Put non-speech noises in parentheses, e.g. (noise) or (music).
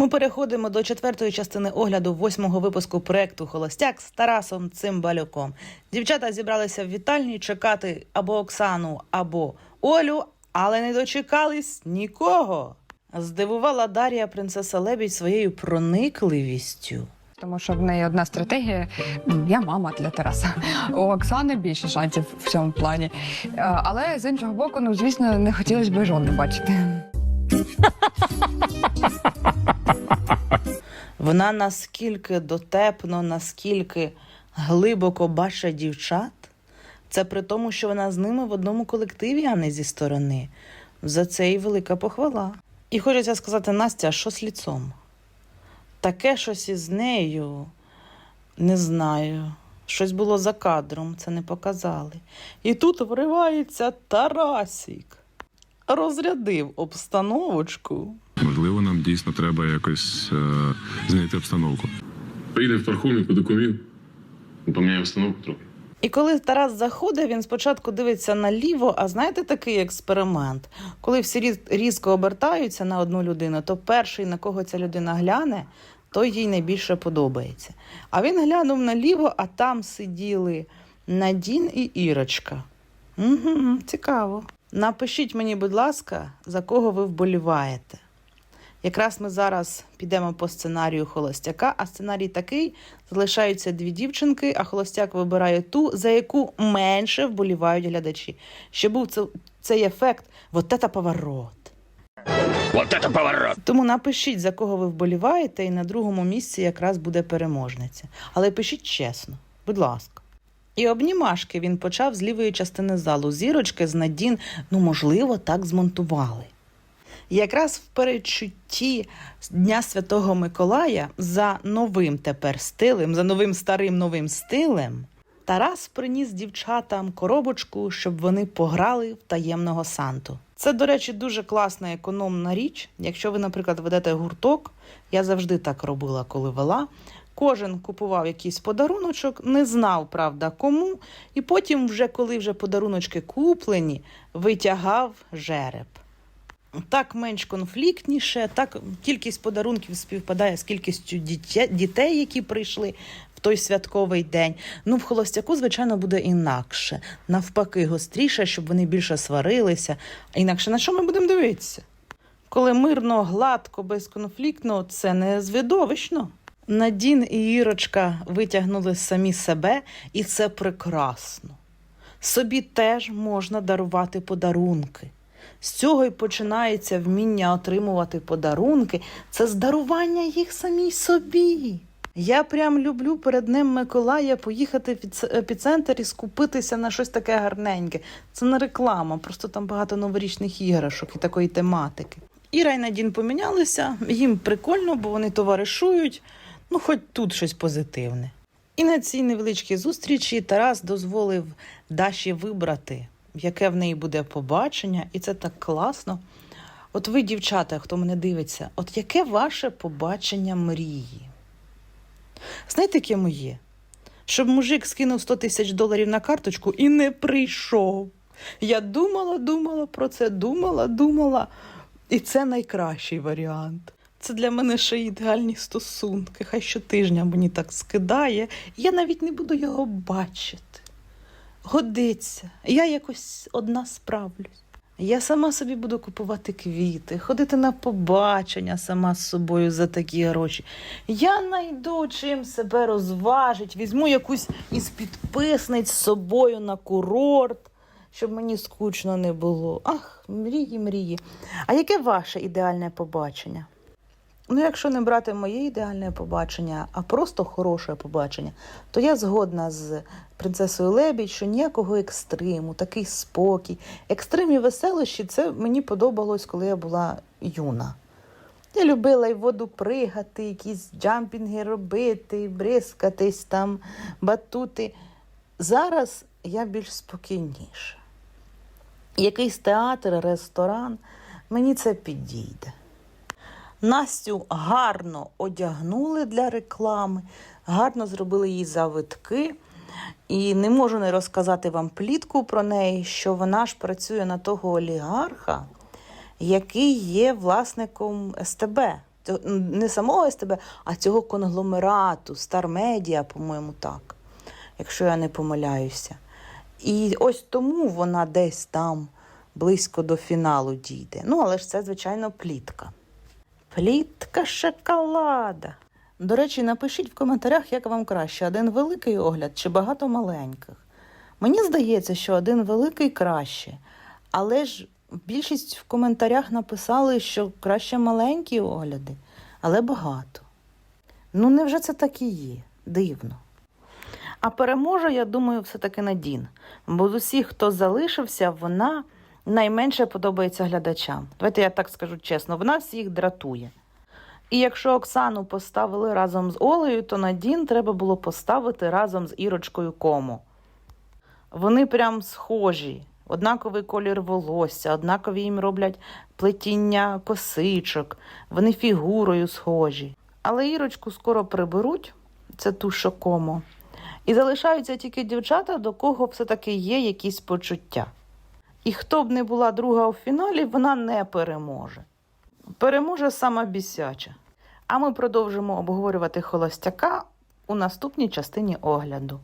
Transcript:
Ми переходимо до четвертої частини огляду восьмого випуску проекту Холостяк з Тарасом Цимбалюком. Дівчата зібралися в вітальні чекати або Оксану, або Олю, але не дочекались нікого. Здивувала Дар'я принцеса Лебідь своєю проникливістю. Тому що в неї одна стратегія я мама для Тараса. У Оксани більше шансів в цьому плані. Е, Але з іншого боку, ну звісно, не хотілося б жони бачити. (laughs) Вона наскільки дотепно, наскільки глибоко бачить дівчат. Це при тому, що вона з ними в одному колективі, а не зі сторони. За це і велика похвала. І хочеться сказати, Настя, що з ліцом? Таке щось із нею, не знаю. Щось було за кадром, це не показали. І тут вривається Тарасік. Розрядив обстановочку. Можливо, нам дійсно треба якось е, змінити обстановку. Поїде в пархоміку до кумів, поміняє обстановку трохи. І коли Тарас заходить, він спочатку дивиться наліво, а знаєте такий експеримент? Коли всі різко обертаються на одну людину, то перший, на кого ця людина гляне, той їй найбільше подобається. А він глянув наліво, а там сиділи Надін і Ірочка. Угу, цікаво. Напишіть мені, будь ласка, за кого ви вболіваєте. Якраз ми зараз підемо по сценарію холостяка, а сценарій такий: залишаються дві дівчинки, а холостяк вибирає ту, за яку менше вболівають глядачі. Щоб був це, цей ефект, вот это поворот. Вот это поворот! Тому напишіть, за кого ви вболіваєте, і на другому місці якраз буде переможниця. Але пишіть чесно, будь ласка. І обнімашки він почав з лівої частини залу. Зірочки з Надін, ну, можливо, так змонтували. Якраз в передчутті Дня Святого Миколая за новим тепер стилем, за новим старим новим стилем, Тарас приніс дівчатам коробочку, щоб вони пограли в таємного Санту. Це, до речі, дуже класна економна річ. Якщо ви, наприклад, ведете гурток, я завжди так робила, коли вела. Кожен купував якийсь подаруночок, не знав, правда, кому, і потім, вже коли вже подаруночки куплені, витягав жереб. Так менш конфліктніше, так кількість подарунків співпадає з кількістю дітей, які прийшли в той святковий день. Ну, в холостяку, звичайно, буде інакше. Навпаки, гостріше, щоб вони більше сварилися. Інакше на що ми будемо дивитися? Коли мирно, гладко, безконфліктно, це не звидовищно. Надін і Ірочка витягнули самі себе, і це прекрасно. Собі теж можна дарувати подарунки. З цього й починається вміння отримувати подарунки. Це з дарування їх самій собі. Я прям люблю перед Днем Миколая поїхати в епіцентр і скупитися на щось таке гарненьке. Це не реклама, просто там багато новорічних іграшок і такої тематики. Іра і Надін помінялися, їм прикольно, бо вони товаришують, ну хоч тут щось позитивне. І на цій невеличкій зустрічі Тарас дозволив Даші вибрати, яке в неї буде побачення, і це так класно. От ви, дівчата, хто мене дивиться, от яке ваше побачення мрії? Знаєте, яке моє? Щоб мужик скинув 100 тисяч доларів на карточку і не прийшов. Я думала, думала про це, думала, думала. І це найкращий варіант. Це для мене ще ідеальні стосунки. Хай щотижня мені так скидає, і я навіть не буду його бачити. Годиться, я якось одна справлюсь. Я сама собі буду купувати квіти, ходити на побачення сама з собою за такі гроші. Я найду чим себе розважить, візьму якусь із підписниць з собою на курорт, щоб мені скучно не було. Ах, мрії, мрії. А яке ваше ідеальне побачення? Ну, якщо не брати моє ідеальне побачення, а просто хороше побачення, то я згодна з принцесою Лебідь, що ніякого екстриму, такий спокій. Екстрим веселощі це мені подобалось, коли я була юна. Я любила в воду пригати, якісь джампінги робити, бризкатись там, батути. Зараз я більш спокійніша. Якийсь театр, ресторан, мені це підійде. Настю гарно одягнули для реклами, гарно зробили їй завитки. І не можу не розказати вам плітку про неї, що вона ж працює на того олігарха, який є власником СТБ Не самого СТБ, а цього конгломерату, Star Media, по-моєму, так, якщо я не помиляюся. І ось тому вона десь там близько до фіналу дійде. Ну, але ж це, звичайно, плітка. Плітка шоколада. До речі, напишіть в коментарях, як вам краще: один великий огляд чи багато маленьких. Мені здається, що один великий краще, але ж більшість в коментарях написали, що краще маленькі огляди, але багато. Ну, невже це так і є? Дивно. А переможе, я думаю, все-таки Надін. Бо з усіх, хто залишився, вона найменше подобається глядачам. Давайте я так скажу чесно, вона всіх дратує. І якщо Оксану поставили разом з Олею, то Надін треба було поставити разом з Ірочкою Кому. Вони прям схожі. Однаковий колір волосся, однакові їм роблять плетіння косичок, вони фігурою схожі. Але Ірочку скоро приберуть, це ту що Кому. І залишаються тільки дівчата, до кого все-таки є якісь почуття. І хто б не була друга у фіналі, вона не переможе. Переможе сама бісяча. А ми продовжимо обговорювати холостяка у наступній частині огляду.